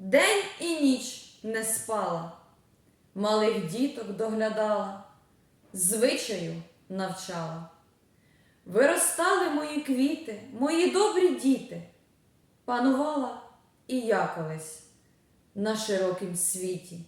день і ніч не спала, малих діток доглядала, звичаю навчала. Виростали мої квіти, мої добрі діти, панувала і я колись на широкім світі.